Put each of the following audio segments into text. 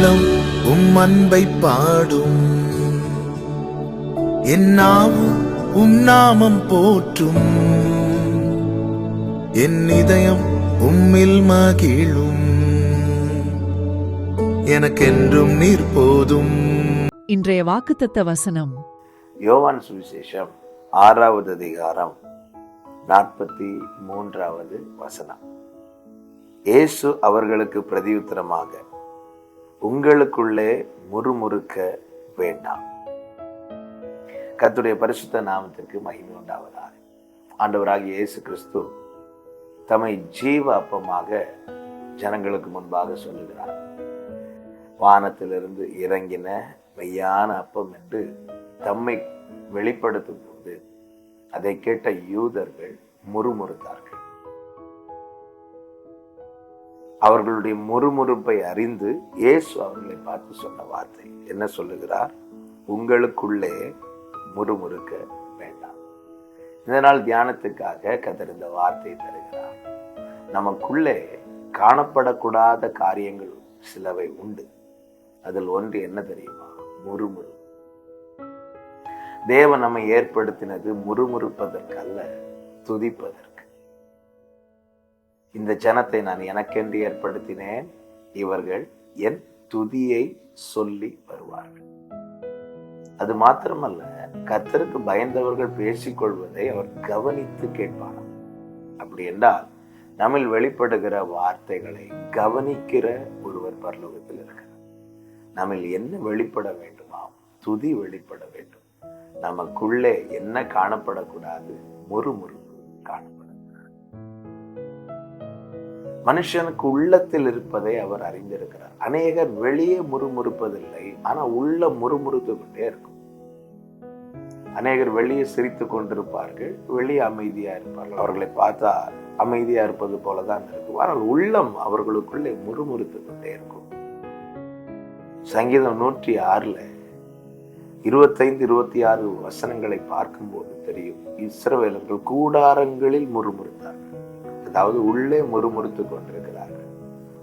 உள்ளம் உம் அன்பை பாடும். என் நாவும் உம் நாமம் போற்றும். என் இதயம் உம்மில் மகிழும். எனக்கென்றும் நீர் போதும். இன்றைய வாக்குத்தத்த வசனம். யோவான் சுவிசேஷம் ஆறாவது அதிகாரம் நாற்பத்தி மூன்றாவது வசனம். இயேசு அவர்களுக்கு பிரதியுத்தரமாக உங்களுக்குள்ளே முறுமுறுக்க வேண்டாம். கத்துடைய பரிசுத்த நாமத்திற்கு மகிமை உண்டாவதாக. ஆண்டவராகிய இயேசு கிறிஸ்து தம்மை ஜீவ அப்பமாக ஜனங்களுக்கு முன்பாக சொல்லுகிறார். வானத்திலிருந்து இறங்கின மெய்யான அப்பம் என்று தம்மை வெளிப்படுத்தும் போது அதை கேட்ட யூதர்கள் முறுமுறுத்தார்கள். அவர்களுடைய முறுமுறுப்பை அறிந்து இயேசு அவர்களை பார்த்து சொன்ன வார்த்தை என்ன சொல்லுகிறார்? உங்களுக்குள்ளே முறுமுறுக்க வேண்டாம். இதனால் தியானத்துக்காக கதர் இந்த வார்த்தை தருகிறார். நமக்குள்ளே காணப்படக்கூடாத காரியங்கள் சிலவை உண்டு. அதில் ஒன்று என்ன தெரியுமா? முறுமுறு தேவன் நம்மை ஏற்படுத்தினது முறுமுறுப்பதற்கல்ல துதிப்பதற்கு. இந்த ஜனத்தை நான் எனக்கென்று ஏற்படுத்தினேன். இவர்கள் என் துதியை சொல்லி வருவார்கள். அது மாத்திரமல்ல கத்தருக்கு பயந்தவர்கள் பேசிக்கொள்வதை அவர் கவனித்து கேட்பார் அப்படி என்றால் நம்மில் வெளிப்படுகிற வார்த்தைகளை கவனிக்கிற ஒருவர் பரலோகத்தில் இருக்கிறார். நம்மில் என்ன வெளிப்பட வேண்டுமா துதி வெளிப்பட வேண்டும். நமக்குள்ளே என்ன காணப்படக்கூடாது? முறுமுறுப்பு காணப்படும் மனுஷனுக்கு உள்ளத்தில் இருப்பதை அவர் அறிந்திருக்கிறார். அநேகர் வெளியே முறுமுறுப்பதில்லை ஆனா உள்ள முறுமுறுத்து கொண்டே இருக்கும். அநேகர் வெளியே சிரித்து கொண்டிருப்பார்கள் வெளியே அமைதியா இருப்பார்கள். அவர்களை பார்த்தா அமைதியா இருப்பது போலதான் இருக்கும் ஆனால் உள்ளம் அவர்களுக்குள்ளே முறுமுறுத்து கொண்டே இருக்கும். சங்கீதம் நூற்றி ஆறுல இருபத்தைந்து இருபத்தி ஆறு வசனங்களை பார்க்கும்போது தெரியும் இஸ்ரவேலர்கள் கூடாரங்களில் முறுமுறுத்தார்கள். அதாவது உள்ளே முறுமுறுத்து கொண்டிருக்கிறார்கள்.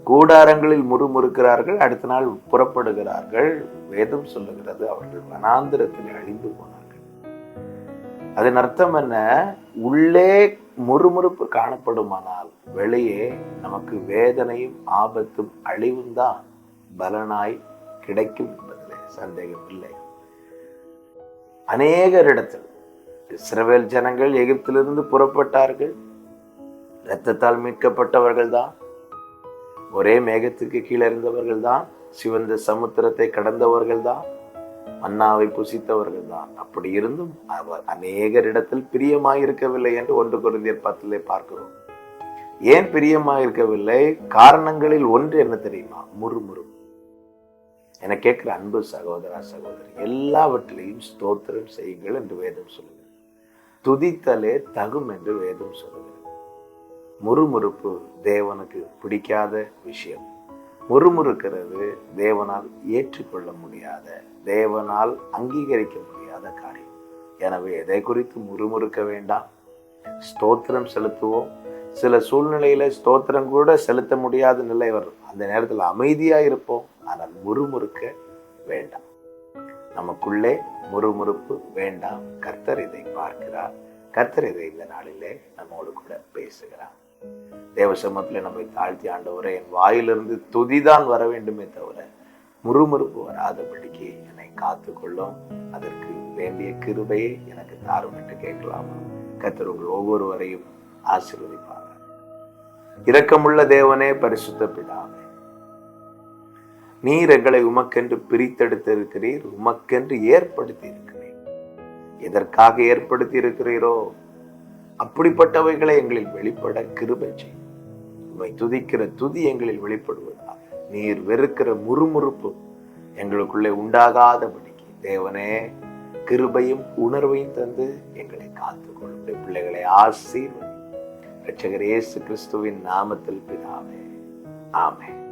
கூடாரங்களில் முறுமுறுக்கிறார்கள் அடுத்த நாள் புறப்படுகிறார்கள். வேதம் சொல்லுகிறது அவர்கள் வனாந்திரத்தில் அழிந்து போனார்கள். அதன் அர்த்தம் என்ன? உள்ளே முறுமுறுப்பு காணப்படுமானால் வெளியே நமக்கு வேதனையும் ஆபத்தும் அழிவும் தான் பலனாய் கிடைக்கும் என்பதில் சந்தேகம் இல்லை. அநேகரிடத்தில் இஸ்ரவேல் ஜனங்கள் எகிப்திலிருந்து புறப்பட்டார்கள். இரத்தத்தால் மீட்கப்பட்டவர்கள் தான் ஒரே மேகத்துக்கு கீழே இருந்தவர்கள் தான் சிவந்த சமுத்திரத்தை கடந்தவர்கள் தான் மன்னாவை புசித்தவர்கள் தான் அப்படி இருந்தும் அவர் அநேகரிடத்தில் பிரியமாயிருக்கவில்லை என்று ஒன்று குருந்தியர் பத்திலே பார்க்கிறோம். ஏன் பிரியமாயிருக்கவில்லை? காரணங்களில் ஒன்று என்ன தெரியுமா? முறுமுறு என கேட்கிற அன்பு சகோதரா சகோதரி எல்லாவற்றிலையும் ஸ்தோத்திரம் செய்யுங்கள் என்று வேதம் சொல்லுங்கள் துதித்தலே தகும் என்று வேதம் சொல்லுங்கள் முறுமுறுப்பு தேவனுக்கு பிடிக்காத விஷயம். முறுமுறுக்கிறது தேவனால் ஏற்றுக்கொள்ள முடியாத தேவனால் அங்கீகரிக்க முடியாத காரியம். எனவே எதை குறித்து முறுமுறுக்க வேண்டாம்? ஸ்தோத்திரம் செலுத்துவோம். சில சூழ்நிலையில ஸ்தோத்திரம் கூட செலுத்த முடியாத நிலை வரும். அந்த நேரத்தில் அமைதியா இருப்போம். ஆனால் முறுமுறுக்க வேண்டாம். நமக்குள்ளே முறுமுறுப்பு வேண்டாம். கர்த்தர் இதை பார்க்கிறார். கர்த்தர் இதை இந்த நாளிலே நம்மோடு கூட பேசுகிறார். தேவ சமத்தில் நம்மை தாழ்த்தி ஆண்டவரை என் வாயிலிருந்து துதிதான் வர வேண்டுமே தவிர முறுமுறுப்பு வராதபடிக்கு என்னை காத்துக்கொள்ளும். அதற்கு வேண்டிய கிருபையை எனக்கு தாரும் என்று கேட்கலாமா? கத்தர் உங்கள் ஒவ்வொருவரையும் ஆசீர்வதிப்பாங்க இரக்கமுள்ள தேவனே பரிசுத்த பிதாவே நீர் எங்களை உமக்கென்று பிரித்தெடுத்திருக்கிறீர் உமக்கென்று ஏற்படுத்தி இருக்கிறீர் எதற்காக ஏற்படுத்தி இருக்கிறீரோ அப்படிப்பட்டவைகளை எங்களில் வெளிப்பட கிருபை செய்யும் உண்மை துதிக்கிற துதி எங்களில் வெளிப்படுவதா? நீர் வெறுக்கிற முறுமுறுப்பு எங்களுக்குள்ளே உண்டாகாதபடிக்கு. தேவனே கிருபையும் உணர்வையும் தந்து எங்களை காத்துக்கொள்ளும் பிள்ளைகளை ஆசீர்வதி. ரட்சகர் இயேசு கிறிஸ்துவின் நாமத்தில் பிதாவே. ஆமே